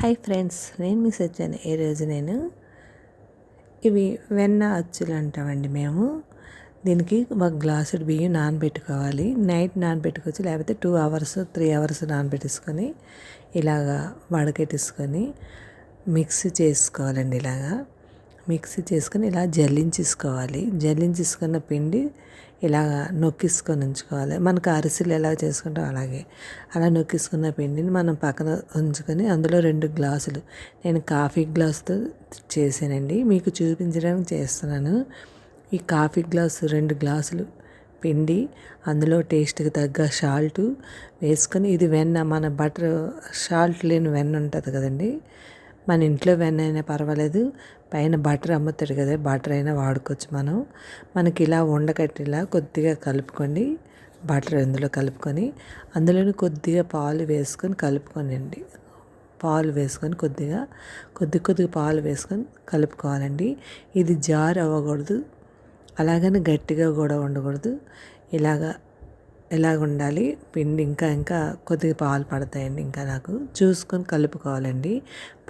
Hi friends నేను miss వచ్చాను ఈరోజు నేను ఇవి వెన్న అచ్చులు అంటామండి మేము. దీనికి ఒక గ్లాసుడు బియ్యం నానబెట్టుకోవాలి. నైట్ నానబెట్టుకోవచ్చు లేకపోతే టూ అవర్స్ త్రీ అవర్స్ నానబెట్టేసుకొని ఇలాగా వడకెట్టేసుకొని మిక్సీ చేసుకోవాలండి ఇలాగా. మిక్సీ చేసుకొని ఇలా జల్లించేసుకోవాలి. జల్లించేసుకున్న పిండి ఇలా నొక్కిసుకొని ఉంచుకోవాలి. మనకు అరిసెలు ఎలా చేసుకుంటాం అలాగే. అలా నొక్కిసుకున్న పిండిని మనం పక్కన ఉంచుకొని అందులో రెండు గ్లాసులు. నేను కాఫీ గ్లాస్తో చేశానండి. మీకు చూపించడానికి చేస్తున్నాను. ఈ కాఫీ గ్లాసు రెండు గ్లాసులు పిండి అందులో టేస్ట్కి తగ్గ సాల్ట్ వేసుకొని ఇది వెన్న మన బటర్ సాల్ట్ లేని వెన్న ఉంటుంది కదండి. మన ఇంట్లో వెన్న అయినా పర్వాలేదు. పైన బటర్ అమ్ముతాడు కదా బటర్ అయినా వాడుకోవచ్చు మనం. మనకి ఇలా ఉండకట్టిలా కొద్దిగా కలుపుకోండి బటర్ ఇందులో కలుపుకొని అందులోనే కొద్దిగా పాలు వేసుకొని కలుపుకోనండి. పాలు వేసుకొని కొద్దిగా కొద్ది కొద్దిగా పాలు వేసుకొని కలుపుకోవాలండి. ఇది జారు అవ్వకూడదు అలాగని గట్టిగా కూడా ఉండకూడదు. ఇలాగా ఎలాగ ఉండాలి పిండి ఇంకా ఇంకా కొద్దిగా పాలు పడతాయండి ఇంకా నాకు. చూసుకొని కలుపుకోవాలండి.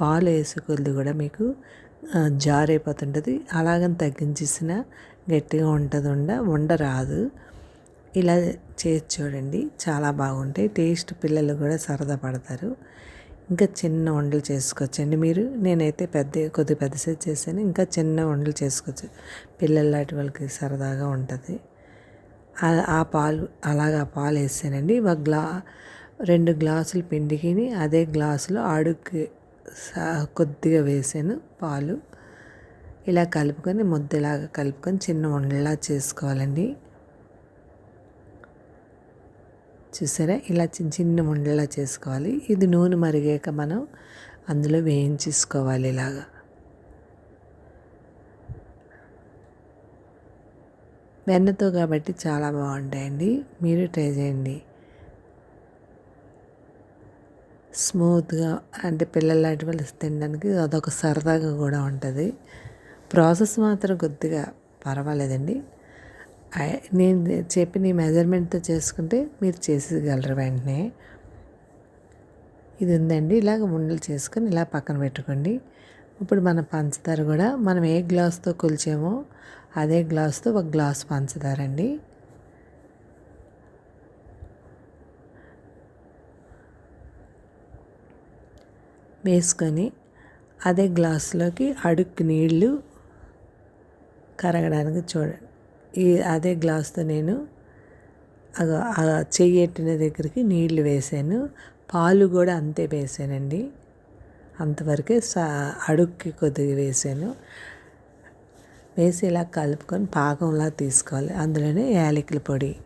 పాలు వేసుకొద్ది కూడా మీకు జారైపోతుంటుంది. అలాగని తగ్గించేసిన గట్టిగా ఉంటుంది ఉండ ఉండ రాదు. ఇలా చేసి చూడండి. చాలా బాగుంటాయి. టేస్ట్ పిల్లలు కూడా సరదా పడతారు. ఇంకా చిన్న వండలు చేసుకోవచ్చండి మీరు. నేనైతే పెద్ద కొద్ది పెద్ద సైజ్ చేశాను. ఇంకా చిన్న వండలు చేసుకోవచ్చు. పిల్లలు లాంటి వాళ్ళకి సరదాగా ఉంటుంది. ఆ పాలు అలాగా పాలు వేసానండి ఒక గ్లా రెండు గ్లాసులు పిండికి అదే గ్లాసులో అడుగు కొద్దిగా వేసాను పాలు. ఇలా కలుపుకొని ముద్దలాగా కలుపుకొని చిన్న ఉండలా చేసుకోవాలండి. చూసారా? ఇలా చిన్న చిన్న ఉండలా చేసుకోవాలి. ఇది నూనె మరిగాక మనం అందులో వేయించేసుకోవాలి ఇలాగా. వెన్నతో కాబట్టి చాలా బాగుంటాయండి. మీరు ట్రై చేయండి. స్మూత్గా అంటే పిల్లలు లాంటి వాళ్ళు తినడానికి అదొక సరదాగా కూడా ఉంటుంది. ప్రాసెస్ మాత్రం కొద్దిగా పర్వాలేదండి. నేను చెప్పిన మెజర్మెంట్తో చేసుకుంటే మీరు చేసేయగలరు వెంటనే. ఇది ఉందండి. ఇలాగ ఉండలు చేసుకొని ఇలా పక్కన పెట్టుకోండి. ఇప్పుడు మన పంచదార కూడా మనం ఏ గ్లాస్తో కొలిచామో అదే గ్లాస్తో ఒక గ్లాస్ పంచదార అండి వేసుకొని అదే గ్లాసులోకి అడుక్కు నీళ్ళు కరగడానికి చూడండి ఈ అదే గ్లాస్తో నేను చెయ్యెట్టిన దగ్గరికి నీళ్ళు వేసాను. పాలు కూడా అంతే వేసానండి. అంతవరకే సా అడుక్కి కొద్దిగా వేసాను. వేసి ఇలా కలుపుకొని పాకంలా తీసుకోవాలి. అందులోనే యాలకుల పొడి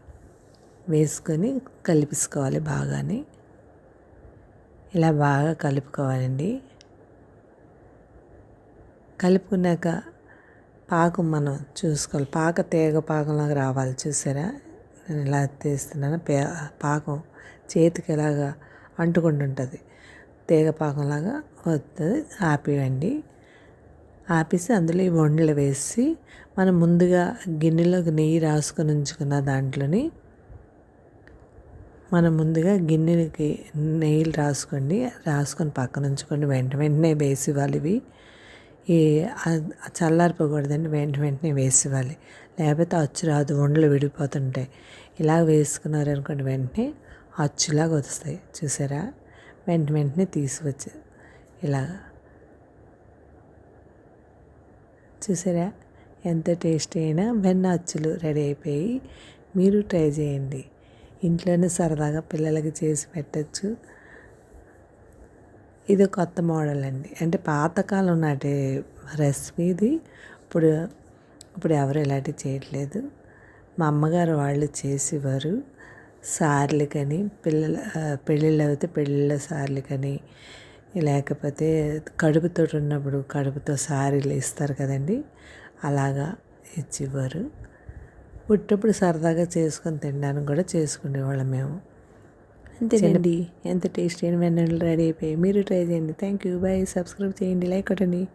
వేసుకొని కలిపేసుకోవాలి బాగానే. ఇలా బాగా కలుపుకోవాలండి. కలుపుకున్నాక పాకం మనం చూసుకోవాలి. పాక తీగ పాకంలాగా రావాలి చూసారా? నేను ఇలా తీస్తున్నాను పే పాకం చేతికి ఎలాగా అంటుకుంటుంటుంది. తీగ పాకంలాగా వస్తుంది ఆపివండి ఆపేసి అందులో ఈ వండలు వేసి మనం ముందుగా గిన్నెలోకి నెయ్యి రాసుకొని ఉంచుకున్న దాంట్లోని మనం ముందుగా గిన్నెలకి నెయ్యిలు రాసుకోండి. రాసుకొని పక్కన ఉంచుకోండి. వెంట వెంటనే వేసి ఇవ్వాలి ఇవి. ఈ చల్లారిపోకూడదండి. వెంట వెంటనే వేసి ఇవ్వాలి లేకపోతే అచ్చు రాదు. వండలు విడిపోతుంటాయి. ఇలా వేసుకున్నారు అనుకోండి వెంటనే అచ్చులాగా వస్తాయి చూసారా? వెంట వెంటనే తీసుకొచ్చి ఇలా చూసారా? ఎంత టేస్టీ అయినా వెన్న అచ్చులు రెడీ అయిపోయి మీరు ట్రై చేయండి. ఇంట్లోనే సరదాగా పిల్లలకి చేసి పెట్టచ్చు. ఇది కొత్త మోడల్ అండి. అంటే పాతకాలం నాటి రెసిపీ ఇది. ఇప్పుడు ఇప్పుడు ఎవరు ఇలాంటివి చేయట్లేదు. మా అమ్మగారు వాళ్ళు చేసేవారు. సార్లు కానీ పిల్లల పెళ్ళిళ్ళు అయితే పెళ్ళిళ్ళ సార్లు కానీ లేకపోతే కడుపుతో ఉన్నప్పుడు కడుపుతో సారీలు ఇస్తారు కదండి. అలాగా ఇచ్చేవారు. పుట్టప్పుడు సరదాగా చేసుకొని తినడానికి కూడా చేసుకునేవాళ్ళం మేము. అంతేనండి. ఎంత టేస్టీ అయిన వెన్నెలు రెడీ అయిపోయి మీరు ట్రై చేయండి. Thank you. బాయ్. సబ్స్క్రైబ్ చేయండి. లైక్ కొట్టండి.